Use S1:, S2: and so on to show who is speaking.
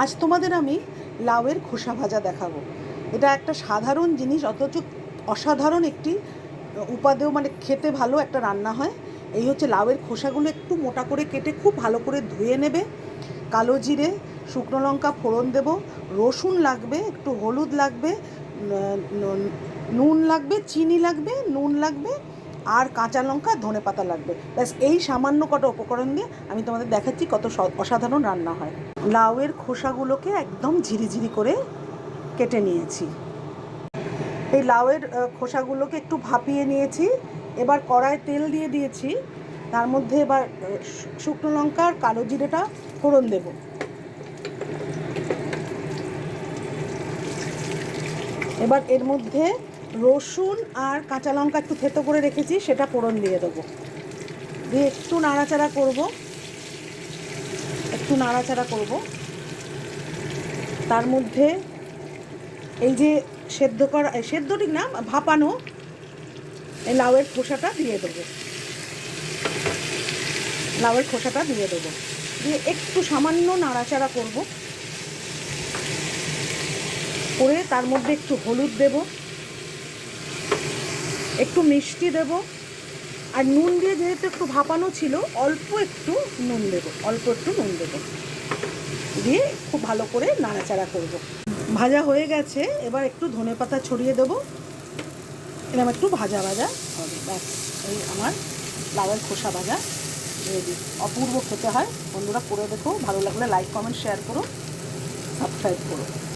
S1: আজ তোমাদের আমি লাউয়ের খোসা ভাজা দেখাবো। এটা একটা সাধারণ জিনিস, অথচ অসাধারণ একটি উপাদেয় মানে খেতে ভালো একটা রান্না হয়। এই হচ্ছে লাউয়ের খোসাগুলো একটু মোটা করে কেটে খুব ভালো করে ধুয়ে নেবে। কালো জিরে, শুকনো লঙ্কা ফোড়ন দেব। রসুন লাগবে, একটু হলুদ লাগবে নুন লাগবে, চিনি লাগবে, নুন লাগবে। আর কাঁচা লঙ্কা, ধনে পাতা লাগবে। ব্যাস, এই সামান্য কটা উপকরণ দিয়ে আমি তোমাদের দেখাচ্ছি কত অসাধারণ রান্না হয়। লাউয়ের খোসাগুলোকে একদম ঝিরিঝিরি করে কেটে নিয়েছি। এই লাউয়ের খোসাগুলোকে একটু ভাপিয়ে নিয়েছি। এবার কড়ায় তেল দিয়ে দিয়েছি। তার মধ্যে এবার শুকনো লঙ্কা আর কালো জিরেটা ফোড়ন দেব। এবার এর মধ্যে রসুন আর কাঁচা লঙ্কা একটু থেতো করে রেখেছি সেটা ফোড়ন দিয়ে দেবো। দিয়ে একটু নাড়াচাড়া করব। একটু নাড়াচাড়া করব। তার মধ্যে এই যে সেদ্ধ করা এ, সেদ্ধ ঠিক না ভাপানো এই লাউয়ের খোসাটা দিয়ে দেবো। লাউয়ের খোসাটা দিয়ে দেবো। দিয়ে একটু সামান্য নাড়াচাড়া করব। করে তার মধ্যে একটু হলুদ দেব। একটু মিষ্টি দেব। আর নুন দিয়ে যেহেতু একটু ভাপানো ছিল, অল্প একটু নুন দেবো, অল্প একটু নুন দেবো। দিয়ে খুব ভালো করে নাড়াচাড়া করব। ভাজা হয়ে গেছে, এবার একটু ধনে পাতা ছড়িয়ে দেবো। এরকম একটু ভাজা ভাজা হবে, ব্যাস। এই আমার লাউয়ের খোসা ভাজা রেডি অপূর্ব খেতে হয়। বন্ধুরা করে দেখো, ভালো লাগলে লাইক কমেন্ট শেয়ার করো সাবস্ক্রাইব করো।